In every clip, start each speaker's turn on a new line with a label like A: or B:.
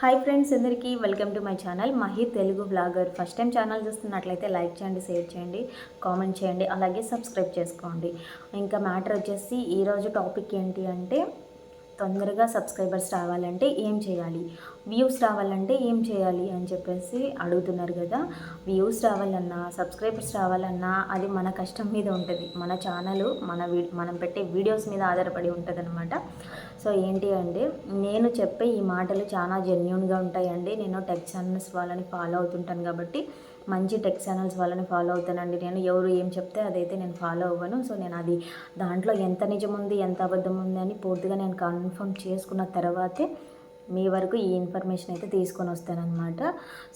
A: Hi friends అందరికీ welcome to my channel Mahi Telugu blogger. First time channel చూస్తున్నట్లయితే like చేయండి share చేయండి comment చేయండి అలాగే సబ్స్క్రైబ్ చేసుకోండి. ఇంకా మ్యాటర్ వచ్చేసి ఈరోజు టాపిక్ ఏంటి అంటే తొందరగా సబ్స్క్రైబర్స్ రావాలంటే ఏం చేయాలి? వ్యూస్ రావాలంటే ఏం చేయాలి? అని చెప్పేసి అడుగుతున్నారు కదా. వ్యూస్ రావాలన్నా సబ్స్క్రైబర్స్ రావాలన్నా అది మన కష్టం మీద ఉంటుంది. మన ఛానల్ మన వీ మనం పెట్టే వీడియోస్ మీద ఆధారపడి ఉంటుంది సో ఏంటి అంటే నేను చెప్పే ఈ మాటలు చాలా జెన్యున్గా ఉంటాయండి. నేను టెక్ ఛానల్స్ వాళ్ళని ఫాలో అవుతుంటాను కాబట్టి మంచి టెక్ ఛానల్స్ వాళ్ళని ఫాలో అవుతానండి. నేను ఎవరు ఏం చెప్తే అదైతే నేను ఫాలో అవ్వను. సో నేను అది దాంట్లో ఎంత నిజం ఉంది ఎంత అబద్ధం ఉంది అని పూర్తిగా నేను కన్ఫర్మ్ చేసుకున్న తర్వాతే మీ వరకు ఈ ఇన్ఫర్మేషన్ అయితే తీసుకొని వస్తానన్నమాట.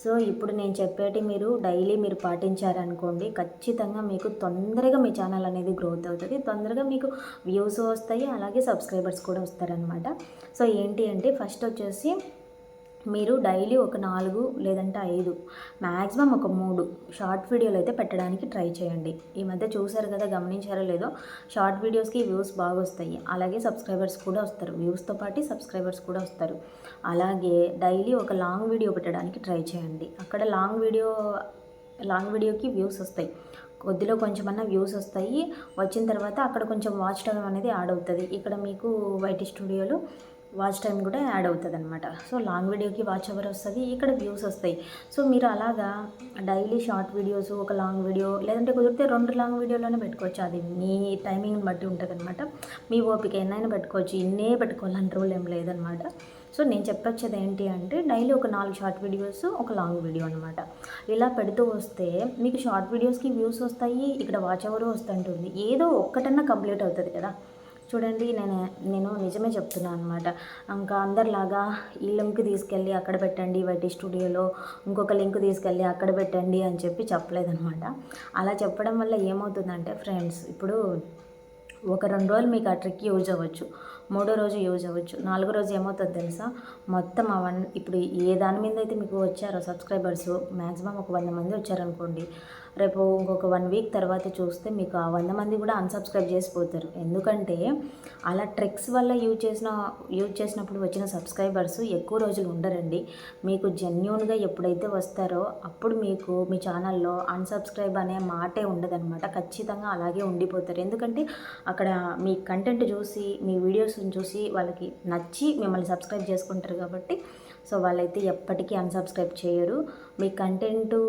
A: సో ఇప్పుడు నేను చెప్పేటి మీరు డైలీ మీరు పాటించారనుకోండి ఖచ్చితంగా మీకు తొందరగా మీ ఛానల్ అనేది గ్రోత్ అవుతుంది. తొందరగా మీకు వ్యూస్ వస్తాయి అలాగే సబ్స్క్రైబర్స్ కూడా వస్తారనమాట సో ఏంటి అంటే ఫస్ట్ వచ్చేసి మీరు డైలీ ఒక నాలుగు లేదంటే ఐదు మ్యాక్సిమం ఒక మూడు షార్ట్ వీడియోలు అయితే పెట్టడానికి ట్రై చేయండి. ఈ మధ్య చూసారు కదా గమనించారో లేదో షార్ట్ వీడియోస్కి వ్యూస్ బాగా వస్తాయి. అలాగే సబ్స్క్రైబర్స్ కూడా వస్తారు. వ్యూస్తో పాటు సబ్స్క్రైబర్స్ కూడా వస్తారు. అలాగే డైలీ ఒక లాంగ్ వీడియో పెట్టడానికి ట్రై చేయండి. అక్కడ లాంగ్ వీడియో లాంగ్ వీడియోకి వ్యూస్ వస్తాయి. కొద్దిలో కొంచెమన్నా వ్యూస్ వస్తాయి. వచ్చిన తర్వాత అక్కడ కొంచెం వాచ్ టైం అనేది యాడ్ అవుతుంది. ఇక్కడ మీకు వైటీ స్టూడియోలో వాచ్ టైం కూడా యాడ్ అవుతుంది అనమాట సో లాంగ్ వీడియోకి వాచ్ అవర్ వస్తుంది ఇక్కడ వ్యూస్ వస్తాయి. సో మీరు అలాగా డైలీ షార్ట్ వీడియోస్ ఒక లాంగ్ వీడియో లేదంటే కుదిరితే రెండు లాంగ్ వీడియోలోనే పెట్టుకోవచ్చు. అది మీ టైమింగ్ని బట్టి ఉంటుంది అనమాట మీ ఓపిక ఎన్నైనా పెట్టుకోవచ్చు. ఇన్నే పెట్టుకోవాలని రూల్ ఏం లేదనమాట సో నేను చెప్పొచ్చేది ఏంటి అంటే డైలీ ఒక నాలుగు షార్ట్ వీడియోస్ ఒక లాంగ్ వీడియో అనమాట ఇలా పెడుతూ వస్తే మీకు షార్ట్ వీడియోస్కి వ్యూస్ వస్తాయి ఇక్కడ వాచ్ అవర్ వస్తుంటుంది. ఏదో ఒక్కటన్నా కంప్లీట్ అవుతుంది కదా. చూడండి నేను నేను నిజమే చెప్తున్నాను అనమాట ఇంకా అందరిలాగా ఈ లింక్ తీసుకెళ్ళి అక్కడ పెట్టండి వైటీ స్టూడియోలో ఇంకొక లింక్ తీసుకెళ్ళి అక్కడ పెట్టండి అని చెప్పి చెప్పలేదనమాట అలా చెప్పడం వల్ల ఏమవుతుందంటే ఫ్రెండ్స్ ఇప్పుడు ఒక రెండు రోజులు మీకు ఆ ట్రిక్ యూజ్ అవ్వచ్చు. మూడో రోజు యూజ్ అవ్వచ్చు. నాలుగో రోజు ఏమవుతుంది తెలుసా? మొత్తం ఆ వన్ ఇప్పుడు ఏ దాని మీద అయితే మీకు వచ్చారో సబ్స్క్రైబర్స్ మ్యాక్సిమం ఒక వంద మంది వచ్చారనుకోండి రేపు ఇంకొక వన్ వీక్ తర్వాత చూస్తే మీకు ఆ వంద మంది కూడా అన్సబ్స్క్రైబ్ చేసిపోతారు. ఎందుకంటే అలా ట్రిక్స్ వల్ల యూజ్ చేసిన యూజ్ చేసినప్పుడు వచ్చిన సబ్స్క్రైబర్స్ ఎక్కువ రోజులు ఉండరండి. మీకు జెన్యున్గా ఎప్పుడైతే వస్తారో అప్పుడు మీకు మీ ఛానల్లో అన్సబ్స్క్రైబ్ అనే మాటే ఉండదన్నమాట. ఖచ్చితంగా అలాగే ఉండిపోతారు. ఎందుకంటే అక్కడ మీ కంటెంట్ చూసి మీ వీడియోస్ వీడియోస్ని చూసి వాళ్ళకి నచ్చి మిమ్మల్ని సబ్స్క్రైబ్ చేసుకుంటారు కాబట్టి సో వాళ్ళైతే ఎప్పటికీ అన్సబ్స్క్రైబ్ చేయరు. మీ కంటెంటు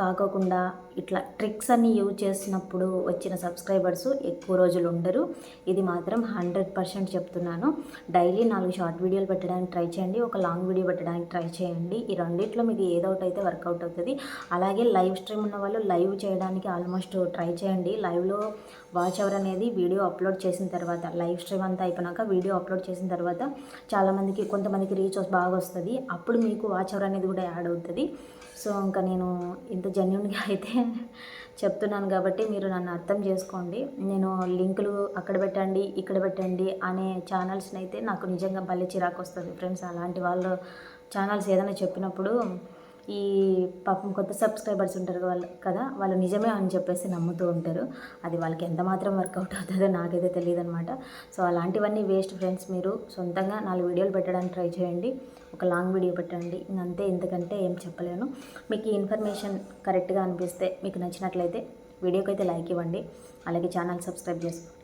A: కాకోకుండా ఇట్లా ట్రిక్స్ అన్ని యూజ్ చేసినప్పుడు వచ్చిన సబ్స్క్రైబర్స్ ఎక్కువ రోజులు ఉండరు. ఇది మాత్రం హండ్రెడ్ పర్సెంట్ చెప్తున్నాను. డైలీ నాలుగు షార్ట్ వీడియోలు పెట్టడానికి ట్రై చేయండి. ఒక లాంగ్ వీడియో పెట్టడానికి ట్రై చేయండి. ఈ రెండిట్లో మీకు ఏదో ఒకటి అయితే వర్కౌట్ అవుతుంది. అలాగే లైవ్ స్ట్రీమ్ ఉన్న వాళ్ళు లైవ్ చేయడానికి ఆల్మోస్ట్ ట్రై చేయండి. లైవ్లో వాచ్ అవర్ అనేది వీడియో అప్లోడ్ చేసిన తర్వాత లైవ్ స్ట్రీమ్ అంతా అయిపోయినాక వీడియో అప్లోడ్ చేసిన తర్వాత చాలామందికి కొంతమందికి రీచ్ బాగా వస్తుంది. అప్పుడు మీకు వాచ్ అవర్ అనేది కూడా యాడ్ అవుతుంది. సో ఇంకా నేను ఇంత జెన్యున్గా అయితే చెప్తున్నాను కాబట్టి మీరు నన్ను అర్థం చేసుకోండి. నేను లింకులు అక్కడ పెట్టండి ఇక్కడ పెట్టండి అనే ఛానల్స్ని అయితే నాకు నిజంగా భలే చిరాకు వస్తుంది ఫ్రెండ్స్. అలాంటి వాళ్ళు ఛానల్స్ ఏదైనా చెప్పినప్పుడు ఈ పాపం కొత్త సబ్స్క్రైబర్స్ ఉంటారు వాళ్ళు కదా? వాళ్ళు నిజమే అని చెప్పేసి నమ్ముతూ ఉంటారు. అది వాళ్ళకి ఎంత మాత్రం వర్కౌట్ అవుతుందో నాకైతే తెలియదు అనమాట సో అలాంటివన్నీ వేస్ట్ ఫ్రెండ్స్ మీరు సొంతంగా నాలుగు వీడియోలు పెట్టడానికి ట్రై చేయండి. ఒక లాంగ్ వీడియో పెట్టండి. ఇంకంతే ఎందుకంటే ఏం చెప్పలేను. మీకు ఈ ఇన్ఫర్మేషన్ కరెక్ట్గా అనిపిస్తే మీకు నచ్చినట్లయితే వీడియోకి అయితే లైక్ ఇవ్వండి. అలాగే ఛానల్ సబ్స్క్రైబ్ చేసుకోండి